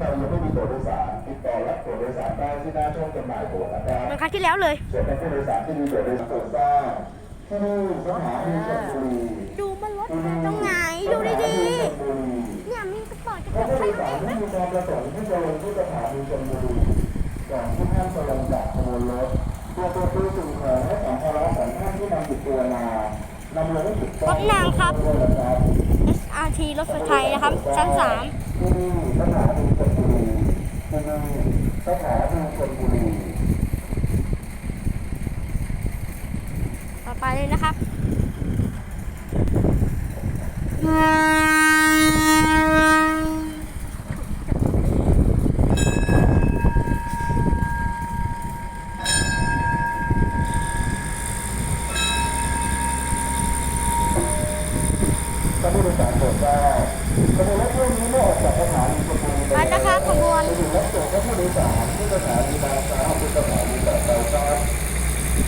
ถ้าผู้โดยสารท่านใดยังไม่มีตั๋วโดยสารติดต่อรับตั๋วโดยสารได้ที่หน้าช่องจำหน่ายตั๋วนะครับเหมือนครั้งที่แล้วเลยส่วนท่านผู้โดยสารที่มีตั๋วโดยสารโปรดทราบที่นี่สถานีชลบุรีดูมันรถมาตรงไหนดูดีๆเนี่ยมีกระเป๋าจะถ้าเปิดผู้ไฟโดยตรงสารนี้ที่มีความประสงค์ที่จะลงที่สถานีชลบุรีก่อนที่ท่านจะลงจากขบวนรถตัวตัวตัวสิ่งของและสัมภาระของท่านที่นำติดตัวมานำลงให้ถูกต้องรถนางครับด้วยนะครับ SRT รถไฟไทยนะครับชั้นที่นี่สถานีชลบุรีที่นี่ สถานีชลบุรีต่อไปเลยนะครับท่านผู้โดยสารโปรดทราบขบวนรถเที่ยวนี้เมื่อออกจากสถานี อันนะคะขบวน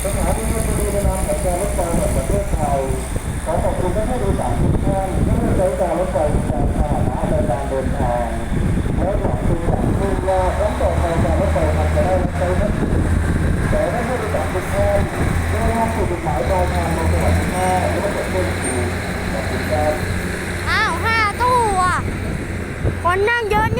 สถานีรถไฟในนามของการรถไฟแห่งประเทศไทยขอขอบคุณท่านผู้โดยสารทุกท่านที่ได้ใช้การรถไฟเป็นการพาหนะในการเดินทางและหวังเป็นอย่างว่าครั้งต่อไปการรถไฟจะได้รับใช้ท่าแต่ท่านผู้โดยสารทุกท่านได้รับสู่จุดหมายปลายทางในจังหวัดน่านและจังหวัดเชียงขอบคุณครับอ้าวห้าตู้อะคนนั่งเยอะเนี่ย